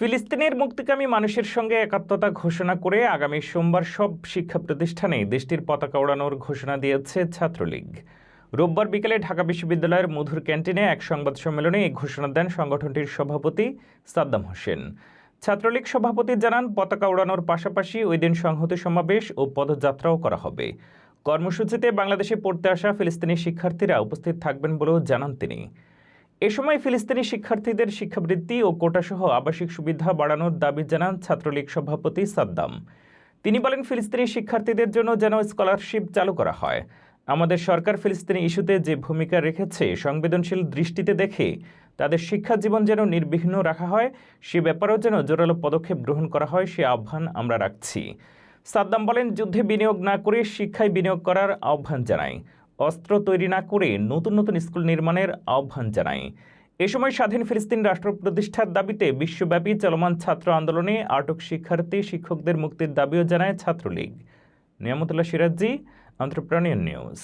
ফিলিস্তিনের মুক্তিকামী মানুষের সঙ্গে একাত্মতা ঘোষণা করে আগামী সোমবার সব শিক্ষা প্রতিষ্ঠানে দেশটির পতাকা ওড়ানোর ঘোষণা দিয়েছে ছাত্রলীগ। রোববার বিকেলে ঢাকা বিশ্ববিদ্যালয়ের মধুর ক্যান্টিনে এক সংবাদ সম্মেলনে এই ঘোষণা দেন সংগঠনটির সভাপতি সাদ্দাম হোসেন। ছাত্রলীগ সভাপতি জানান, পতাকা ওড়ানোর পাশাপাশি ওই দিন সংহতি সমাবেশ ও পদযাত্রাও করা হবে। কর্মসূচিতে বাংলাদেশে পড়তে আসা ফিলিস্তিনি শিক্ষার্থীরা উপস্থিত থাকবেন বলেও জানান তিনি। এ সময় ফিলিস্তিনি শিক্ষার্থীদের শিক্ষাবৃত্তি ও কোটাসহ আবাসিক সুবিধা বাড়ানোর দাবি জানান ছাত্রলীগ সভাপতি সাদ্দাম। তিনি বলেন, ফিলিস্তিনি শিক্ষার্থীদের জন্য যেন স্কলারশিপ চালু করা হয়। আমাদের সরকার ফিলিস্তিনি ইস্যুতে যে ভূমিকা রেখেছে, সংবেদনশীল দৃষ্টিতে দেখে তাদের শিক্ষা জীবন যেন নির্বিঘ্ন রাখা হয়, সে ব্যাপারেও যেন জোরালো পদক্ষেপ গ্রহণ করা হয়, সে আহ্বান আমরা রাখছি। সাদ্দাম বলেন, যুদ্ধে বিনিয়োগ না করে শিক্ষায় বিনিয়োগ করার আহ্বান জানাই। অস্ত্র তৈরি না করে নতুন নতুন স্কুল নির্মাণের আহ্বান জানায়। এ সময় স্বাধীন ফিলিস্তিন রাষ্ট্র প্রতিষ্ঠার দাবিতে বিশ্বব্যাপী চলমান ছাত্র আন্দোলনে আটক শিক্ষার্থী, শিক্ষকদের মুক্তির দাবিও জানায় ছাত্রলীগ। নিয়ামতুল্লাহ সিরাজি আন্তর্প্রাণীয় নিউজ।